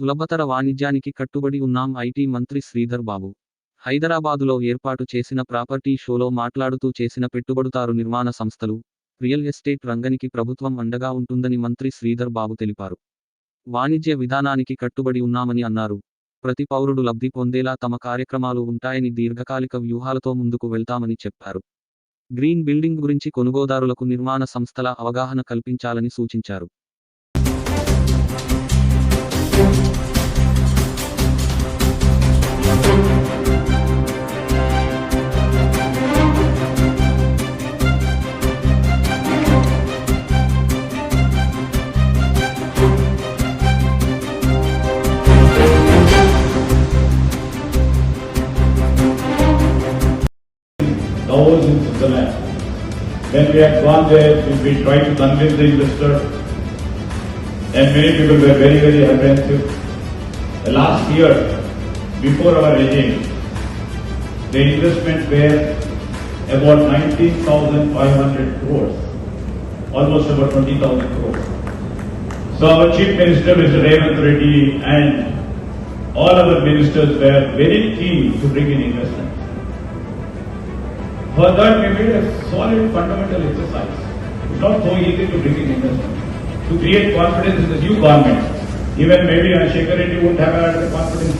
సులభతర వాణిజ్యానికి కట్టుబడి ఉన్నాం ఐటీ మంత్రి శ్రీధర్ బాబు. హైదరాబాదులో ఏర్పాటు చేసిన ప్రాపర్టీ షోలో మాట్లాడుతూ చేసిన పెట్టుబడుతారు నిర్మాణ సంస్థలు రియల్ ఎస్టేట్ రంగానికి ప్రభుత్వం అండగా ఉంటుందని మంత్రి శ్రీధర్ బాబు తెలిపారు. వాణిజ్య విధానానికి కట్టుబడి ఉన్నామని అన్నారు. ప్రతి పౌరుడు లబ్ధి పొందేలా తమ కార్యక్రమాలు ఉంటాయని దీర్ఘకాలిక వ్యూహాలతో ముందుకు వెళ్తామని చెప్పారు. గ్రీన్ బిల్డింగ్ గురించి కొనుగోదారులకు నిర్మాణ సంస్థల అవగాహన కల్పించాలని సూచించారు. When we had gone there, we, tried to convince the investor, and many people were very, very apprehensive. The last year, before our regime, the investment were about 19,500 crores, almost about 20,000 crores. So our chief minister, Mr. Revanth Reddy, and all our ministers were very keen to bring in investment. For that, we made a solid fundamental exercise. It's not so easy to bring in investment. To create confidence in the new government, even maybe Shekhar Reddy wouldn't have had the confidence,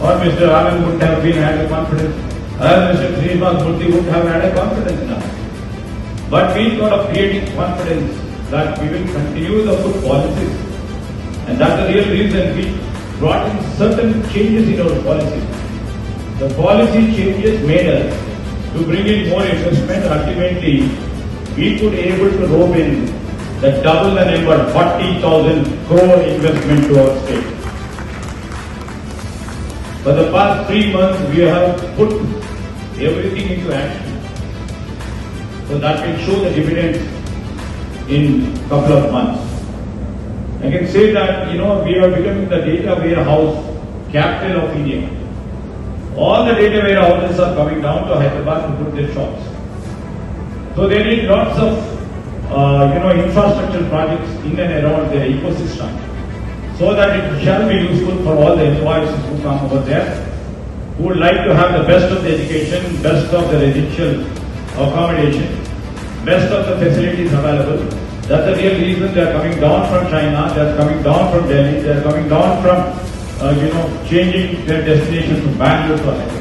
or Mr. Anand wouldn't have been had the confidence, or Mr. Srinivas Murthy wouldn't have had a confidence in. But we thought of creating confidence that we will continue the good policies. And that's the real reason we brought in certain changes in our policies. The policy changes made us to bring in more investment. Ultimately, we could able to rope in the double the number, 40,000 crore investment to our state. For the past three months, we have put everything into action. So that will show the dividends in couple of months. I can say that, you know, we are becoming the data warehouse capital of India. All the data warehouses are coming down to Hyderabad to put their shops. So they need lots of, uh, you know, infrastructure projects in and around their ecosystem. So that it shall be useful for all the employees who come over there, who would like to have the best of the education, best of the residential accommodation, best of the facilities available. That's the real reason they are coming down from China, they are coming down from Delhi, they are coming down from, Uh, you know, changing their destination from Bangalore to.